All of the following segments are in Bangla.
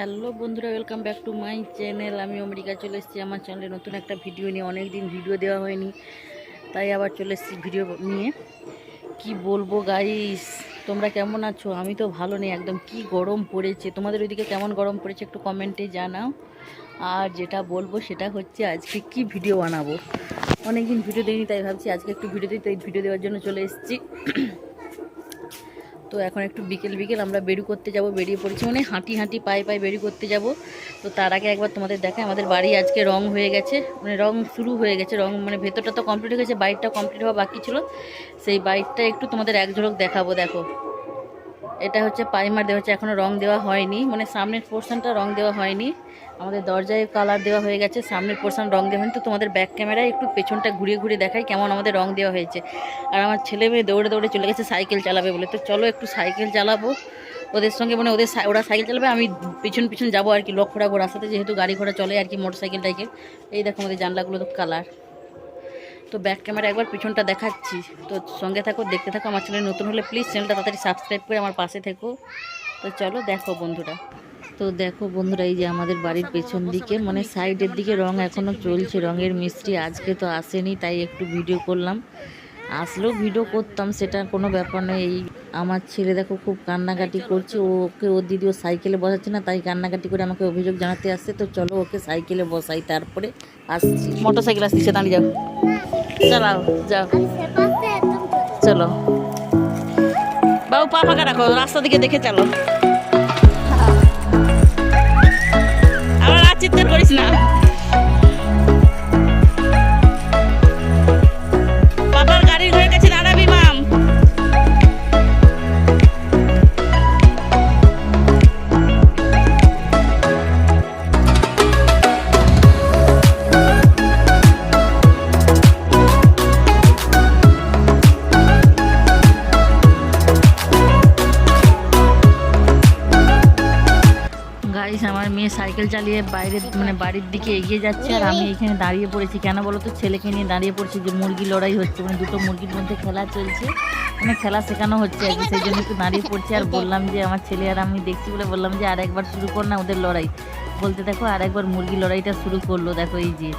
হ্যালো বন্ধুরা welcome back to my channel আমি আমেরিকা চলে এসেছি। আমার চ্যানেলে নতুন একটা ভিডিও নিয়ে অনেক দিন ভিডিও দেওয়া হয়নি। তাই আবার চলে এসেছি ভিডিও নিয়ে। কি বলব গাইস তোমরা কেমন আছো? আমি তো ভালো নেই, একদম কি গরম পড়েছে। তোমাদের ওইদিকে কেমন গরম পড়েছে একটু কমেন্টে জানাও। আর যেটা বলব সেটা হচ্ছে আজকে কি ভিডিও বানাবো। অনেকদিন ভিডিও দিইনি, তাই ভাবছি আজকে একটু ভিডিও দিই। তাই ভিডিও দেওয়ার জন্য চলে এসেছি। তো এখন একটু বিকেল বিকেল আমরা বেরু করতে যাব, বেরিয়ে পড়েছি। মানে হাঁটি হাঁটি, পায়ে পায়ে বেরু করতে যাব। তো তার আগে একবার তোমাদের দেখায় আমাদের বাড়ি আজকে রং হয়ে গেছে মানে রং শুরু হয়ে গেছে। রং মানে ভেতরটা তো কমপ্লিট হয়ে গেছে বাইকটা কমপ্লিট হওয়া বাকি ছিল। সেই বাইকটা একটু তোমাদের এক ঝলক দেখাবো, দেখো। এটা হচ্ছে পাইমার দেওয়া হচ্ছে এখনও রং দেওয়া হয়নি। মানে সামনের পোর্শনটা রং দেওয়া হয়নি। আমাদের দরজায় কালার দেওয়া হয়ে গেছে, সামনের পোর্শন রং দেওয়া হয়নি। তো তোমাদের ব্যাক ক্যামেরায় একটু পেছনটা ঘুরিয়ে ঘুরিয়ে দেখাই কেমন আমাদের রং দেওয়া হয়েছে। আর আমার ছেলে মেয়ে দৌড়ে দৌড়ে চলে গেছে সাইকেল চালাবে বলে। তো চলো একটু সাইকেল চালাবো। ওদের সঙ্গে মানে ওদের ওরা সাইকেল চালাবে, আমি পিছন পিছন যাব আর কি, লক্ষ্য রাখব রাস্তাতে যেহেতু গাড়ি ঘোড়া চলে আর কি মোটর সাইকেল টাইকেল এই দেখো আমাদের জানলাগুলো তো কালার তো ব্যাক ক্যামেরা একবার পিছনটা দেখাচ্ছি। তো সঙ্গে থাকো, দেখতে থাকো, আমার চ্যানেল নতুন হলে প্লিজ চ্যানেলটা তাড়াতাড়ি সাবস্ক্রাইব করে আমার পাশে থেকো। তো চলো দেখো বন্ধুরা। তো দেখো বন্ধুরা, এই যে আমাদের বাড়ির পেছন দিকে মানে সাইডের দিকে রং এখনও চলছে, রঙের মিস্ত্রি আজকে তো আসেনি, তাই একটু ভিডিও করলাম। আসলেও ভিডিও করতাম সেটা কোনো ব্যাপার নয়। এই আমার ছেলে দেখো খুব কান্নাকাটি করছে ও ওকে ওর দিদিও সাইকেলে বসাচ্ছে না তাই কান্নাকাটি করে আমাকে অভিযোগ জানাতে আসছে। তো চলো ওকে সাইকেলে বসাই তারপরে আসছি। মোটর সাইকেল আসছে দাঁড়িয়ে যাও। চালাও যাও। চলো। বাবু পা ফাঁকা রাখো রাস্তা দিকে দেখে চলো। মেয়ে সাইকেল চালিয়ে বাইরে মানে বাড়ির দিকে এগিয়ে যাচ্ছে আর আমি এখানে দাঁড়িয়ে পড়েছি। কেন বলো তো ছেলেকে নিয়ে দাঁড়িয়ে পড়েছি যে মুরগি লড়াই হচ্ছে মানে দুটো মুরগির মধ্যে খেলা চলছে। মানে খেলা শেখানো হচ্ছে আর কি, সেই জন্য একটু দাঁড়িয়ে পড়ছি আর বললাম যে আমার ছেলে আর আমি দেখছি বলে বললাম যে আর একবার শুরু কর না ওদের লড়াই। বলতে দেখো আর একবার মুরগি লড়াইটা শুরু করল, দেখো এই যে।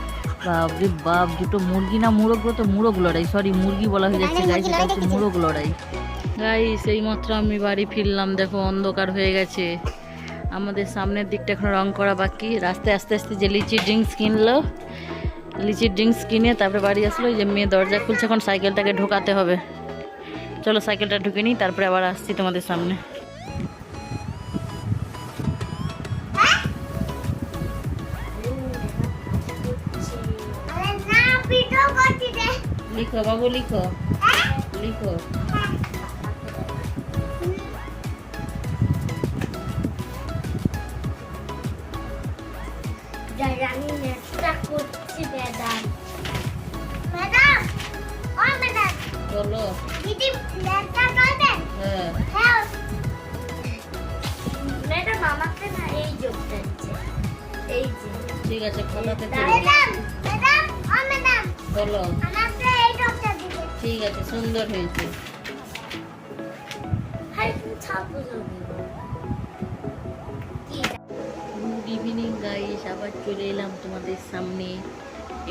বাপরে বাপ, দুটো মুরগি না মুরগ তো মুরগ লড়াই সরি মুরগি বলা হয়ে যাচ্ছে গাইস এটা হচ্ছে মুরগ লড়াই। গাইস এই মাত্র আমি বাড়ি ফিরলাম, দেখো অন্ধকার হয়ে গেছে। আমাদের সামনের দিকটা এখন রং করা বাকি। রাস্তায় আস্তে আস্তে যে লিচি ড্রিঙ্কস কিনলো লিচি ড্রিঙ্কস কিনে তারপরে বাড়ি আসলো যে মেয়ে দরজা খুলছে এখন সাইকেলটাকে ঢোকাতে হবে। চলো সাইকেলটা ঢুকে নিই তারপরে আবার আসছি তোমাদের সামনে। লিখো বাবু লিখো। লিখো। ঠিক আছে বলো ঠিক আছে সুন্দর হয়েছে গুড ইভিনিং গাইস আবার চলে এলাম তোমাদের সামনে।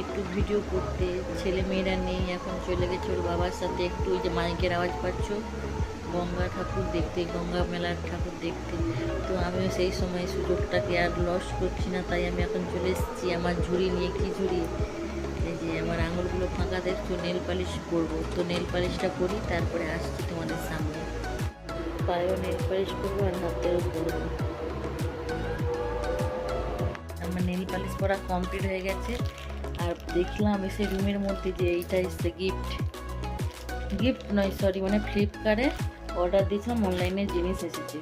একটু ভিডিও করতে। ছেলে মেয়েরা নেই, এখন চলে গেছে ওর বাবার সাথে। একটু ওই যে মাইকের আওয়াজ পাচ্ছ? গঙ্গা ঠাকুর দেখতে, গঙ্গা মেলার ঠাকুর দেখতে। তো আমিও সেই সময় সুযোগটাকে আর লস করছি না, তাই আমি এখন চলে এসেছি আমার ঝুড়ি নিয়ে। কি ঝুড়ি? এই যে আমার আঙুলগুলো ফাঁকা দেখছ নেল পালিশ করব। তো নেল পালিশটা করি, তারপরে আসছি তোমাদের সামনে। পায়েও নেল পালিশ করব আর হাতেও করব। আমার নেল পালিশ করা কমপ্লিট হয়ে গেছে। আর দেখলাম এসে রুমের মধ্যে যে এইটা এসছে গিফট গিফট নয় সরি মানে ফ্লিপকার্টে অর্ডার দিয়েছিলাম অনলাইনে জিনিস এসেছে।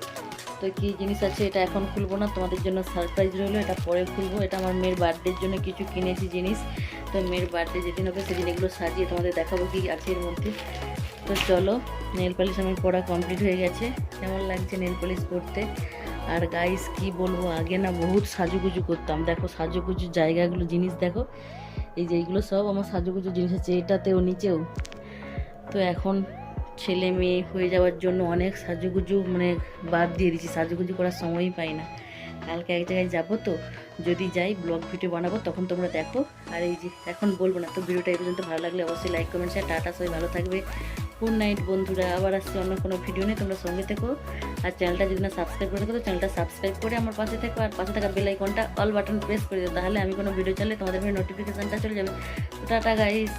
তো কী জিনিস আছে এটা এখন খুলবো না, তোমাদের জন্য সারপ্রাইজ রইল, এটা পরে খুলবো। এটা আমার মেয়ের বার্থডের জন্য কিছু কিনেছি জিনিস। তো মেয়ের বার্থডে যেদিন হবে সেদিন এগুলো সাজিয়ে তোমাদের দেখাবো কি আছে এর মধ্যে। তো চলো নেল পালিশ আমার পড়া কমপ্লিট হয়ে গেছে। কেমন লাগছে নেল পালিশ করতে আর গাইস কি বলব, আগে না বহুত সাজুগুজু করতাম। দেখো সাজুগুজু জায়গাগুলো, জিনিস দেখো। এই যে এইগুলো সব আমার সাজুগুজু জিনিস আছে, এটাতেও নিচেও। তো এখন ছেলে মেয়ে হয়ে যাওয়ার জন্য অনেক সাজুগুজু মানে বাদ দিয়ে দিচ্ছি, সাজুগুজু করার সময়ই পাই না। কালকে এক জায়গায় যাব তো, যদি যাই ব্লগ ভিডিও বানাবো, তখন তোমরা দেখো। আর এই যে, এখন বলব না, তো ভিডিওটা এই পর্যন্ত ভালো লাগলে অবশ্যই লাইক কমেন্ট শেয়ার টাটা, সবাই ভালো থাকবে। গুড নাইট বন্ধুরা, আবার আসছি অন্য কোনো ভিডিও নিয়ে তোমরা সঙ্গে থেকো। আর চ্যানেলটা যদি না সাবস্ক্রাইব করে থাকো তো চ্যানেলটা সাবস্ক্রাইব করে আমার পাশে থেকো, আর পাশে থাকা বেল আইকনটা অল বাটন প্রেস করে দিও, তাহলে আমি কোনো ভিডিও চাইলে তোমাদের নোটিফিকেশানটা চলে যাবে। Tata guys